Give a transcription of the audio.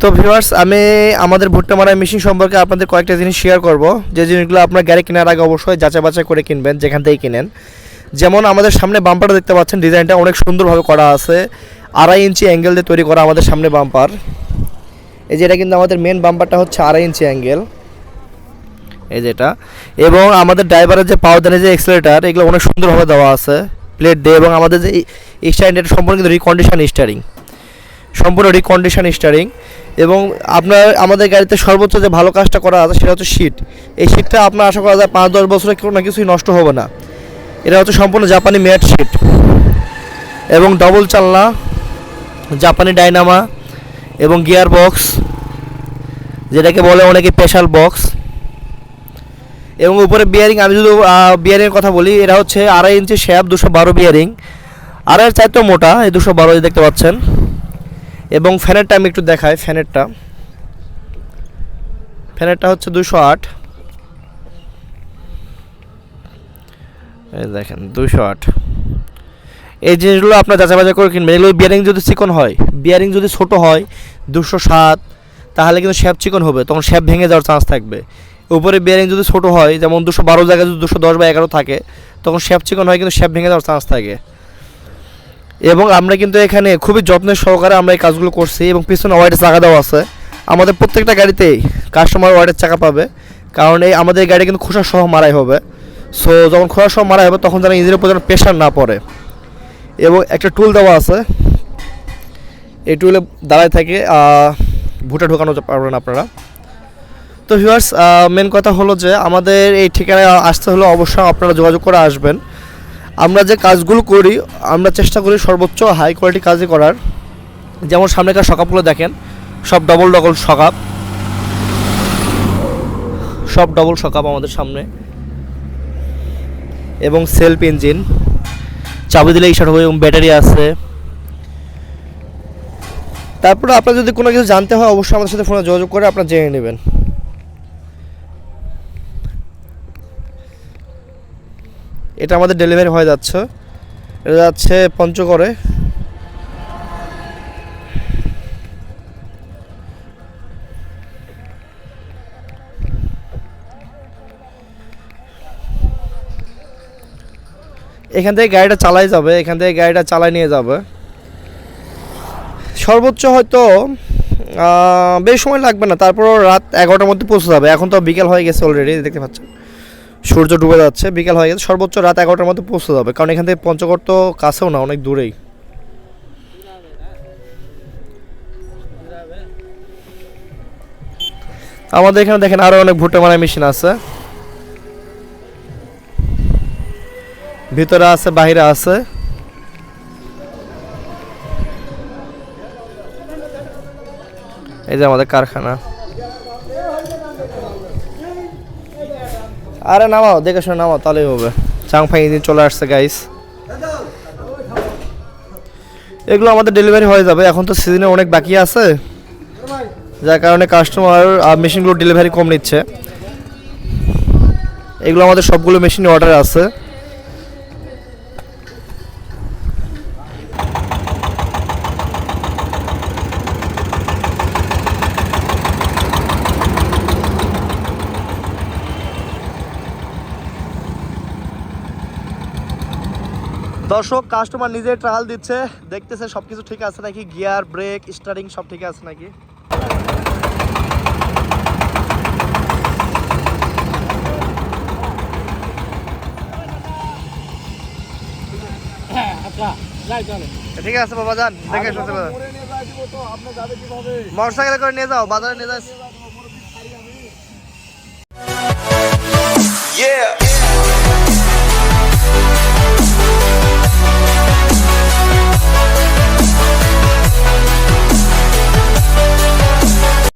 তো ভিউয়ার্স আমি আমাদের ভুট্টা মারাই মেশিন সম্পর্কে আপনাদের কয়েকটা জিনিস শেয়ার করব। যে জিনিসগুলো আপনার গাড়ি কেনার আগে অবশ্যই যাচাই বাছাই করে কিনবেন, যেখান থেকে কিনেন। যেমন আমাদের সামনে বাম্পারটা দেখতে পাচ্ছেন ডিজাইনটা অনেক সুন্দরভাবে করা আছে। আড়াই ইঞ্চি অ্যাঙ্গেল দিয়ে তৈরি করা আমাদের সামনে বাম্পার এই যে এটা কিন্তু আমাদের মেন বাম্পারটা হচ্ছে আড়াই ইঞ্চি অ্যাঙ্গেল এই যেটা এবং আমাদের ড্রাইভারের যে পাওয়ার যে এক্সেলেটার এগুলো অনেক সুন্দরভাবে দেওয়া আছে। প্লেট দিয়ে এবং আমাদের যে স্টারিং এটা সম্পূর্ণ কিন্তু রিকন্ডিশন স্টারিং সম্পূর্ণ রিকন্ডিশন স্টারিং এবং আপনার, আমাদের গাড়িতে সর্বোচ্চ যে ভালো কাজটা করা আছে সেটা হচ্ছে সিট এই সিটটা আপনার আশা করা যায় পাঁচ দশ বছরে কোনো না কিছুই নষ্ট হবে না। এটা হচ্ছে সম্পূর্ণ জাপানি ম্যাট সিট এবং ডবল চালনা, জাপানি ডাইনামা এবং গিয়ার বক্স যেটাকে বলে অনেকে স্পেশাল বক্স এবং উপরে বিয়ারিং আমি যদি বিয়ারিংয়ের কথা বলি, এটা হচ্ছে আড়াই ইঞ্চি শ্যাপ দুশো বারো বিয়ারিং আড়াইয়ের চাইতেও মোটা, এই দুশো বারো দেখতে পাচ্ছেন। এবং ফ্যানেরটা আমি একটু দেখাই, ফ্যানেরটা। ফ্যানেরটা হচ্ছে দুশো আট। দেখেন দুশো আট। এই জিনিসগুলো আপনার যাচাই বাছাই করে কিনবেন। এগুলো বিয়ারিং যদি চিকন হয় বিয়ারিং যদি ছোট হয় দুশো সাত, তাহলে কিন্তু শ্যাপ চিকন হবে। তখন শ্যাপ ভেঙে যাওয়ার চান্স থাকবে। উপরে বিয়ারিং যদি ছোট হয়, যেমন দুশো বারো জায়গায় যদি দুশো দশ বা এগারো থাকে, তখন শ্যাপ চিকন হয়, কিন্তু শ্যাপ ভেঙে যাওয়ার চান্স থাকে। এবং আমরা কিন্তু এখানে খুবই যত্নের সহকারে আমরা এই কাজগুলো করছি এবং পিছনে ওয়াইটের চাকা দেওয়া আছে। আমাদের প্রত্যেকটা গাড়িতেই কাস্টমার ওয়াইটের চাকা পাবে। কারণ এই আমাদের গাড়ি কিন্তু খোসা সহ মারাই হবে। সো যখন খোসা সহ মারাই হবে, তখন যেন ইঞ্জিনের উপর প্রেশার না পড়ে। এবং একটা টুল দেওয়া আছে। এই টুলে দাঁড়ায় থাকে ভুটা ঢোকানো পারবেন আপনারা। তো ভিউয়ার্স মেন কথা হলো যে, আমাদের এই ঠিকানায় আসতে হলে অবশ্যই আপনারা যোগাযোগ করে আসবেন। আমরা যে কাজগুলো করি, আমরা চেষ্টা করি সর্বোচ্চ হাই কোয়ালিটি কাজই করার। যেমন সামনেকার সকাপগুলো দেখেন, সব ডবল ডবল সকাপ। সব ডবল সকাপ আমাদের সামনে। এবং সেলফ ইঞ্জিন চাবি দিলে স্টার্ট হবে এবং ব্যাটারি আছে। তারপরে আপনার যদি কোনো কিছু জানতে হয়, অবশ্যই আমাদের সাথে ফোনে যোগাযোগ করে আপনার জেনে নেবেন। এটা আমাদের ডেলিভারি হয়ে যাচ্ছে। এটা যাচ্ছে পঞ্চগড়ে। এখান থেকে গাড়িটা চালাই যাবে, এখান থেকে গাড়িটা চালাই নিয়ে যাবে। সর্বোচ্চ হয়তো বেশ সময় লাগবে না, তারপরও রাত এগারোটার মধ্যে পৌঁছে যাবে। এখন তো বিকেল হয়ে গেছে অলরেডি দেখতে পাচ্ছেন। সূর্য ডুবে যাচ্ছে, বিকাল হয়ে গেছে, সর্বোচ্চ রাত এগারোটার মধ্যে পৌঁছে যাবে। কারণ এখান থেকে পঞ্চগড় তো কাছেও না, অনেক দূরেই। আমাদের এখানে দেখেন আরও অনেক ভুট্টা মারাই মেশিন আছে। ভিতরে আছে বাহিরে আছে। এই যে আমাদের কারখানা। আরে নামাও, দেখে শুনে নামাও, তাহলেই হবে। চাং চাংফাই দিন চলে আসছে গাইস এগুলো আমাদের ডেলিভারি হয়ে যাবে। এখন তো সিজনে অনেক বাকি আছে। যার কারণে কাস্টমার মেশিনগুলো ডেলিভারি কম নিচ্ছে। এগুলো আমাদের সবগুলো মেশিন অর্ডার আছে। দর্শক কাস্টমার নিজে ট্রায়াল দিচ্ছে দেখতেছে সব কিছু ঠিক আছে নাকি? গিয়ার ব্রেক স্টারিং সব ঠিক আছে নাকি? ঠিক আছে বাবা যান দেখে শুনতে মোটর সাইকেলে করে নিয়ে যাও বাজারে নিয়ে যাস Yeah.